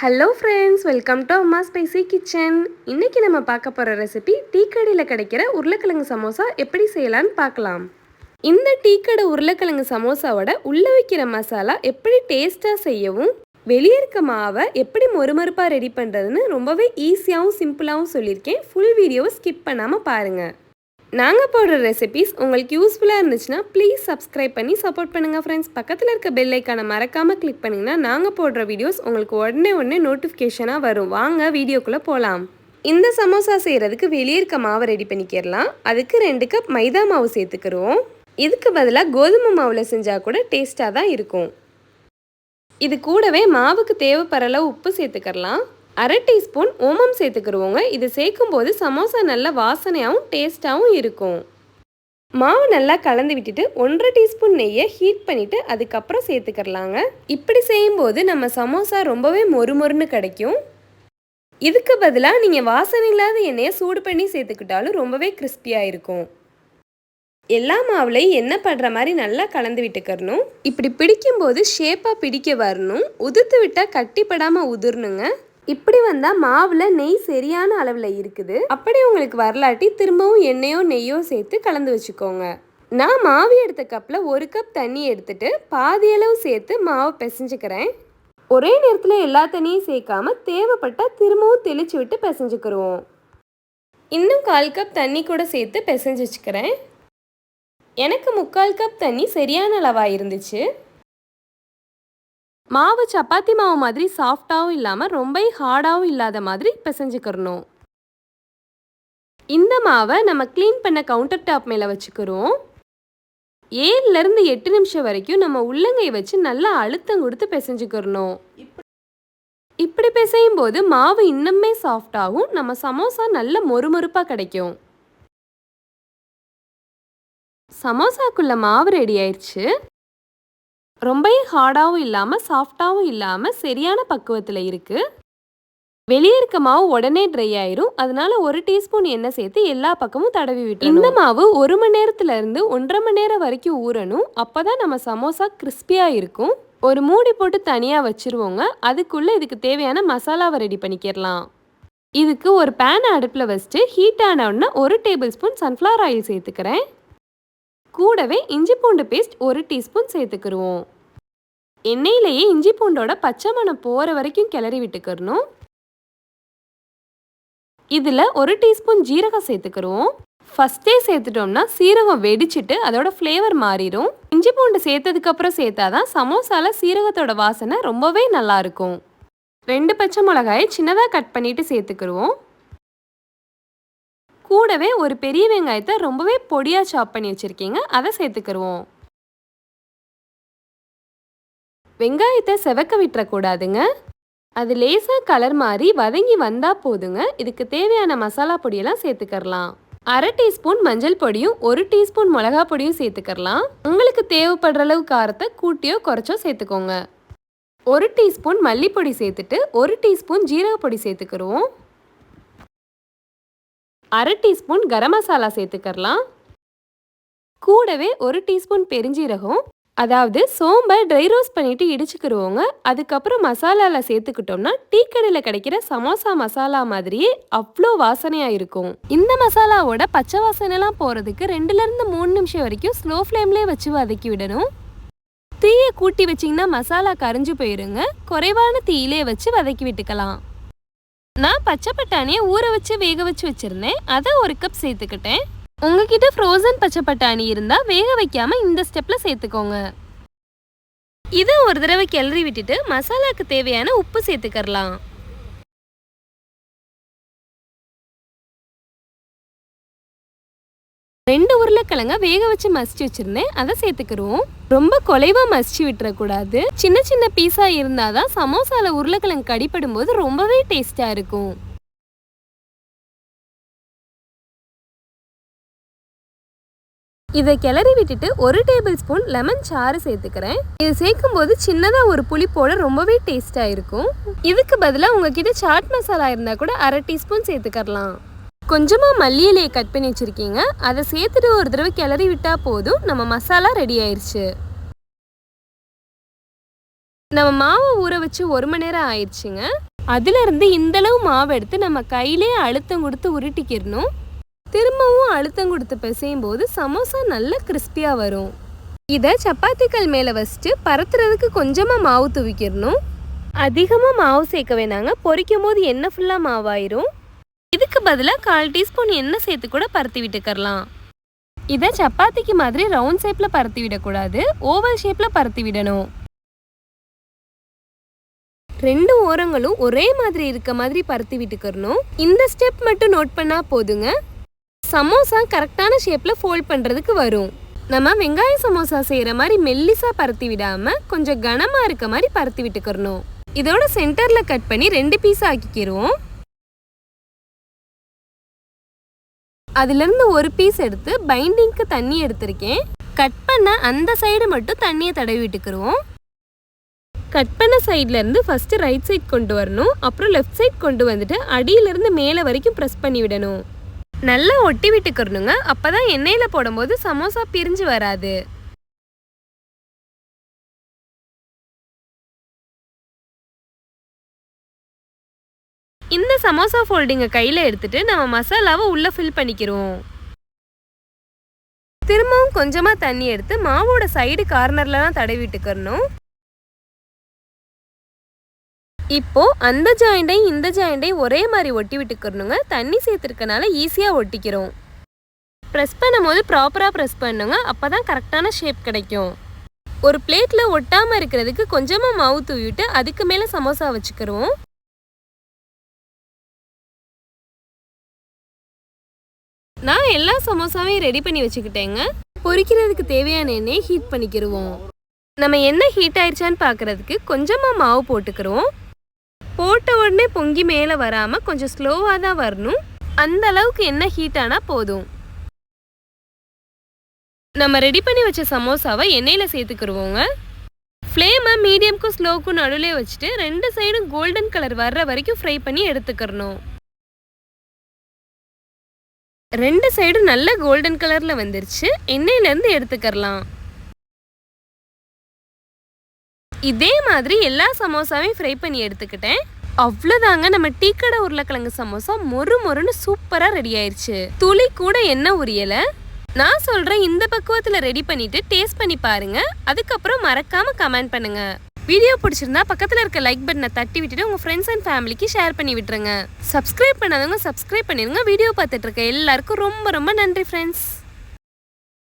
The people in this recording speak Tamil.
Hello friends welcome to Amma spicy kitchen இன்றைக்கி நம்ம பார்க்க போகிற ரெசிபி டீக்கடையில் கிடைக்கிற உருளைக்கிழங்கு சமோசா எப்படி செய்யலான்னு பார்க்கலாம். இந்த டீக்கடை உருளைக்கிழங்கு சமோசாவோட உள்ளே வைக்கிற மசாலா எப்படி டேஸ்ட்டாக செய்யவும் வெளியே இருக்க மாவை எப்படி மொறுமொறுப்பாக ரெடி பண்ணுறதுன்னு ரொம்பவே ஈஸியாகவும் சிம்பிளாகவும் சொல்லியிருக்கேன். ஃபுல் வீடியோவை ஸ்கிப் பண்ணாமல் பாருங்கள் நாங்கள் போடுற ரெசிபிஸ் உங்களுக்கு யூஸ்ஃபுல்லாக இருந்துச்சுன்னா ப்ளீஸ் சப்ஸ்கிரைப் பண்ணி சப்போர்ட் பண்ணுங்கள் ஃப்ரெண்ட்ஸ் பக்கத்தில் இருக்க பெல் ஐக்கானை மறக்காமல் கிளிக் பண்ணிங்கன்னா நாங்கள் போடுற வீடியோஸ் உங்களுக்கு உடனே உடனே நோட்டிஃபிகேஷனாக வரும். வாங்க வீடியோக்குள்ளே போகலாம் இந்த சமோசா செய்கிறதுக்கு வெளியே இருக்க மாவை ரெடி பண்ணிக்கிறலாம் அதுக்கு ரெண்டு கப் மைதா மாவு சேர்த்துக்கிறோம் இதுக்கு பதிலாக கோதுமை மாவில் செஞ்சால் கூட டேஸ்ட்டாக தான் இருக்கும். இது கூடவே மாவுக்கு தேவைப்படுற அளவு உப்பு சேர்த்துக்கிறலாம் அரை டீஸ்பூன் ஓமம் சேர்த்துக்கிடுவோங்க இது சேர்க்கும்போது சமோசா நல்ல வாசனையாகவும் டேஸ்ட்டாகவும் இருக்கும். மாவு நல்லா கலந்து விட்டுட்டு ஒன்றரை டீஸ்பூன் நெய்யை ஹீட் பண்ணிவிட்டு அதுக்கப்புறம் சேர்த்துக்கிறலாங்க. இப்படி செய்யும்போது நம்ம சமோசா ரொம்பவே மொறுமொறுன்னு கிடைக்கும். இதுக்கு பதிலாக நீங்கள் வாசனை இல்லாத எண்ணெயை சூடு பண்ணி சேர்த்துக்கிட்டாலும் ரொம்பவே கிறிஸ்பியாக இருக்கும். எல்லா மாவுலையும் எண்ணெய் படுற மாதிரி நல்லா கலந்து விட்டுக்கிறணும். இப்படி பிடிக்கும்போது ஷேப்பாக பிடிக்க வரணும். உதுத்து விட்டால் கட்டிப்படாமல் உதிரணுங்க. இப்படி வந்தால் மாவில் நெய் சரியான அளவில் இருக்குது. அப்படி உங்களுக்கு வரலாட்டி திரும்பவும் எண்ணெயோ நெய்யோ சேர்த்து கலந்து வச்சுக்கோங்க. நான் மாவு எடுத்த கப்பில் ஒரு கப் தண்ணி எடுத்துட்டு பாதியளவு சேர்த்து மாவை பிசைஞ்சுக்கிறேன். ஒரே நேரத்தில் எல்லா தண்ணியும் சேர்க்காம தேவைப்பட்டால் திரும்பவும் தெளிச்சு விட்டு பிசைஞ்சுக்கிருவோம். இன்னும் கால் கப் தண்ணி கூட சேர்த்து பிசைஞ்சு வச்சுக்கிறேன். எனக்கு முக்கால் கப் தண்ணி சரியான அளவாக இருந்துச்சு. மாவு சப்பாத்தி மாவு மாதிரி சாஃப்டாகவும் இல்லாமல் ரொம்ப ஹார்டாகவும் இல்லாத மாதிரி பிசைஞ்சுக்கிறணும் இந்த மாவை நம்ம க்ளீன் பண்ண கவுண்டர் டாப் மேலே வச்சுக்கிறோம். ஏழுலேருந்து எட்டு நிமிஷம் வரைக்கும் நம்ம உள்ளங்கை வச்சு நல்லா அழுத்தம் கொடுத்து பிசைஞ்சுக்கிறணும். இப்படி பிசையும் போது மாவு இன்னுமே சாஃப்டாகும் நம்ம சமோசா நல்ல மொறுமொறுப்பாக கிடைக்கும். சமோசாக்குள்ள மாவு ரெடி ஆயிடுச்சு ரொம்பவும் ஹார்டாகவும் இல்லாமல் சாஃப்டாகவும் இல்லாமல் சரியான பக்குவத்தில் இருக்குது வெளியே இருக்க மாவு உடனே ட்ரை ஆயிரும். அதனால ஒரு டீஸ்பூன் எண்ணெய் சேர்த்து எல்லா பக்கமும் தடவி விட்டு இந்த மாவு ஒரு மணி நேரத்துல இருந்து ஒன்றரை மணி நேரம் வரைக்கும் ஊறணும். அப்பதான் நம்ம சமோசா கிறிஸ்பியாக இருக்கும். ஒரு மூடி போட்டு தனியாக வச்சுருவோங்க. அதுக்குள்ளே இதுக்கு தேவையான மசாலாவை ரெடி பண்ணிக்கிறலாம் இதுக்கு ஒரு பேன் அடுப்பில் வச்சுட்டு ஹீட் ஆன உடனே ஒரு டேபிள் ஸ்பூன் சன்ஃப்ளவர் ஆயில் சேர்த்துக்கிறேன். கூடவே இஞ்சி பூண்டு பேஸ்ட் ஒரு டீஸ்பூன் சேர்த்துக்கிருவோம். எண்ணெயிலேயே இஞ்சி பூண்டோட பச்சை மணம் போகிற வரைக்கும் கிளறி விட்டுக்கிறணும் இதில் ஒரு டீஸ்பூன் ஜீரகம் சேர்த்துக்கிறோம் ஃபஸ்ட்டே சேர்த்துட்டோம்னா சீரகம் வெடிச்சிட்டு அதோட ஃப்ளேவர் மாறிடும். இஞ்சி பூண்டு சேர்த்ததுக்கப்புறம் சேர்த்தா தான் சமோசாவில் சீரகத்தோட வாசனை ரொம்பவே நல்லா இருக்கும். ரெண்டு பச்சை மிளகாயை சின்னதாக கட் பண்ணிவிட்டு சேர்த்துக்கிருவோம். கூடவே ஒரு பெரிய வெங்காயத்தை ரொம்பவே பொடியாக சாப் பண்ணி வச்சுருக்கீங்க. அதை சேர்த்துக்கிடுவோம் வெங்காயத்தை செவக்க விட்டுறக்கூடாதுங்க. அது லேசாக கலர் மாதிரி வதங்கி வந்தால் போதுங்க. இதுக்கு தேவையான மசாலா பொடியெல்லாம் சேர்த்துக்கரலாம். அரை டீஸ்பூன் மஞ்சள் பொடியும் ஒரு டீஸ்பூன் மிளகா பொடியும் சேர்த்துக்கரலாம். உங்களுக்கு தேவைப்படுற அளவு காரத்தை கூட்டியோ குறைச்சோ சேர்த்துக்கோங்க. ஒரு டீஸ்பூன் மல்லிப்பொடி சேர்த்துட்டு ஒரு டீஸ்பூன் ஜீரக பொடி சேர்த்துக்கிடுவோம் அரை டீஸ்பூன் கரம் மசாலா சேர்த்துக்கலாம் கூடவே ஒரு டீஸ்பூன் பெருஞ்சீரகம் அதாவது சோம்பை ட்ரை ரோஸ்ட் பண்ணிட்டு இடிச்சுக்கிடுவோங்க அதுக்கப்புறம் மசாலாவில் சேர்த்துக்கிட்டோம்னா டீ கடையில் கிடைக்கிற சமோசா மசாலா மாதிரியே அவ்வளோ வாசனையாக இருக்கும். இந்த மசாலாவோட பச்சை வாசனைலாம் போகிறதுக்கு ரெண்டுலேருந்து மூணு நிமிஷம் வரைக்கும் ஸ்லோ ஃப்ளேம்லேயே வச்சு வதக்கி விடணும். தீயை கூட்டி வச்சிங்கன்னா மசாலா கரைஞ்சி போயிருங்க. குறைவான தீயிலே வச்சு வதக்கி விட்டுக்கலாம். நான் பச்சை பட்டாணியை ஊற வச்சு வேக வச்சு வச்சுருந்தேன். அதை ஒரு கப் சேர்த்துக்கிட்டேன். உங்ககிட்ட ஃப்ரோசன் பச்சை பட்டாணி இருந்தால் வேக வைக்காமல் இந்த ஸ்டெப்பில் சேர்த்துக்கோங்க. இதை ஒரு தடவை கிளறி விட்டுட்டு மசாலாக்கு தேவையான உப்பு சேர்த்துக்கரலாம் ரெண்டு உருளைக்கிழங்க வேக வச்சு மசிச்சு வச்சிருந்தேன். அதை சேர்த்துக்கிருவோம். ரொம்ப குலைவா மசிச்சு விட்டுறக்கூடாது. சின்ன சின்ன பீஸா இருந்தாதான் சமோசால உருளைக்கிழங்கு கடிப்படும் போது ரொம்பவே டேஸ்டா இருக்கும். இதை கிளறி விட்டுட்டு ஒரு டேபிள் ஸ்பூன் லெமன் சாறு சேர்த்துக்கிறேன். இது சேர்க்கும் போது சின்னதாக ஒரு புளிப்போட ரொம்பவே டேஸ்டாக இருக்கும். இதுக்கு பதிலாக உங்ககிட்ட சாட் மசாலா இருந்தால் கூட அரை டீஸ்பூன் சேர்த்துக்கரலாம் கொஞ்சமாக மல்லி இலையை கட் பண்ணி வச்சுருக்கீங்க. அதை சேர்த்துட்டு ஒரு தடவை கிளறி விட்டால் போதும். நம்ம மசாலா ரெடி ஆயிடுச்சு நம்ம மாவை ஊற வச்சு ஒரு மணி நேரம் ஆயிடுச்சுங்க அதுலேருந்து இந்தளவு மாவு எடுத்து நம்ம கையிலே அழுத்தம் கொடுத்து உருட்டிக்கிடணும். திரும்பவும் அழுத்தம் கொடுத்து பிசையும் போது சமோசா நல்லா கிறிஸ்பியாக வரும். இதை சப்பாத்திக்கல் மேலே வச்சுட்டு பரத்துறதுக்கு கொஞ்சமாக மாவு தூவிக்கிடணும். அதிகமாக மாவு சேர்க்க வேணாங்க. பொரிக்கும் போது எண்ணெய் ஃபுல்லாக மாவாயிரும். இதுக்கு பதிலாக கால் டீஸ்பூன் எண்ணெய் சேர்த்து கூட பருத்தி விட்டுக்கரலாம் இதை சப்பாத்திக்கு மாதிரி ரவுண்ட் ஷேப்பில் பருத்தி விடக்கூடாது. ஓவல் ஷேப்பில் பருத்தி விடணும். ரெண்டு ஓரங்களும் ஒரே மாதிரி இருக்க மாதிரி பருத்தி விட்டுக்கிறணும். இந்த ஸ்டெப் மட்டும் நோட் பண்ணால் போதுங்க. சமோசா கரெக்டான ஷேப்பில் ஃபோல்ட் பண்ணுறதுக்கு வரும். நம்ம வெங்காய சமோசா செய்கிற மாதிரி மெல்லிசாக பருத்தி விடாமல் கொஞ்சம் கனமாக இருக்க மாதிரி பருத்தி விட்டுக்கிறணும். இதோட சென்டரில் கட் பண்ணி ரெண்டு பீஸ் ஆக்கிக்கிறோம் அதுலேருந்து ஒரு பீஸ் எடுத்து பைண்டிங்க்கு தண்ணி எடுத்திருக்கேன். கட் பண்ண அந்த சைடு மட்டும் தண்ணியை தடவி விட்டுக்கிருவோம். கட் பண்ண சைட்லேருந்து ஃபஸ்ட்டு ரைட் சைட் கொண்டு வரணும். அப்புறம் லெஃப்ட் சைட் கொண்டு வந்துட்டு அடியிலிருந்து மேலே வரைக்கும் ப்ரெஸ் பண்ணி விடணும். நல்லா ஒட்டி விட்டுக்கிறணுங்க அப்பதான் எண்ணெயில் போடும்போது சமோசா பிரிஞ்சு வராது. இந்த சமோசா ஃபோல்டிங்கை கையில் எடுத்துட்டு நம்ம மசாலாவை உள்ளே ஃபில் பண்ணிக்கிறோம். திரும்பவும் கொஞ்சமாக தண்ணி எடுத்து மாவோட சைடு கார்னர்லலாம் தடவி விட்டுக்கிறணும். இப்போ அந்த ஜாயிண்டையும் இந்த ஜாயிண்டையும் ஒரே மாதிரி ஒட்டி விட்டுக்கிறணுங்க. தண்ணி சேர்த்துருக்கனால ஈஸியாக ஒட்டிக்கிறோம். ப்ரெஸ் பண்ணும்போது ப்ராப்பராக ப்ரெஸ் பண்ணுங்க. அப்போ தான் கரெக்டான ஷேப் கிடைக்கும். ஒரு பிளேட்டில் ஒட்டாமல் இருக்கிறதுக்கு கொஞ்சமாக மாவு தூவிட்டு அதுக்கு மேலே சமோசா வச்சுக்கிறோம். நான் எல்லா சமோசாவையும் ரெடி பண்ணி வச்சுக்கிட்டேங்க. பொரிக்கிறதுக்கு தேவையான எண்ணெயை ஹீட் பண்ணிக்கிடுவோம் நம்ம எண்ணெய் ஹீட் ஆயிடுச்சான்னு பார்க்கறதுக்கு கொஞ்சமாக மாவு போட்டுக்கிறோம் போட்ட உடனே பொங்கி மேலே வராமல் கொஞ்சம் ஸ்லோவாக தான் வரணும். அந்த அளவுக்கு எண்ணெய் ஹீட் ஆனால் போதும். நம்ம ரெடி பண்ணி வச்ச சமோசாவை எண்ணெயில் சேர்த்துக்கிடுவோங்க ஃப்ளேமை மீடியம்க்கும் ஸ்லோக்கும் நடுவில் வச்சுட்டு ரெண்டு சைடும் கோல்டன் கலர் வர்ற வரைக்கும் ஃப்ரை பண்ணி எடுத்துக்கிறணும் ரெண்டு சைடும் நல்ல கோல்டன் கலர்ல வந்துருச்சு. எண்ணெயிலேருந்து எடுத்துக்கறலாம். இதே மாதிரி எல்லா சமோசாவையும் ஃப்ரை பண்ணி எடுத்துக்கிட்டேன். அவ்வளோதாங்க நம்ம டீக்கடை உருளைக்கிழங்கு சமோசா மொறு மொறுன்னு சூப்பராக ரெடி ஆயிடுச்சு துளி கூட என்ன உரியலை. நான் சொல்கிறேன் இந்த பக்குவத்தில் ரெடி பண்ணிவிட்டு டேஸ்ட் பண்ணி பாருங்கள் அதுக்கப்புறம் மறக்காமல் கமெண்ட் பண்ணுங்கள் வீடியோ பிடிச்சிருந்தா பக்கத்தில் இருக்க லைக் பட்டனை தட்டி விட்டுட்டு உங்கள் ஃப்ரெண்ட்ஸ் அண்ட் ஃபேமிலிக்கு ஷேர் பண்ணி விட்டுருங்க. சப்ஸ்கிரைப் பண்ணாதவங்க சப்ஸ்கிரைப் பண்ணிடுங்க வீடியோ பார்த்துட்டு இருக்க எல்லாருக்கும் ரொம்ப ரொம்ப நன்றி ஃப்ரெண்ட்ஸ்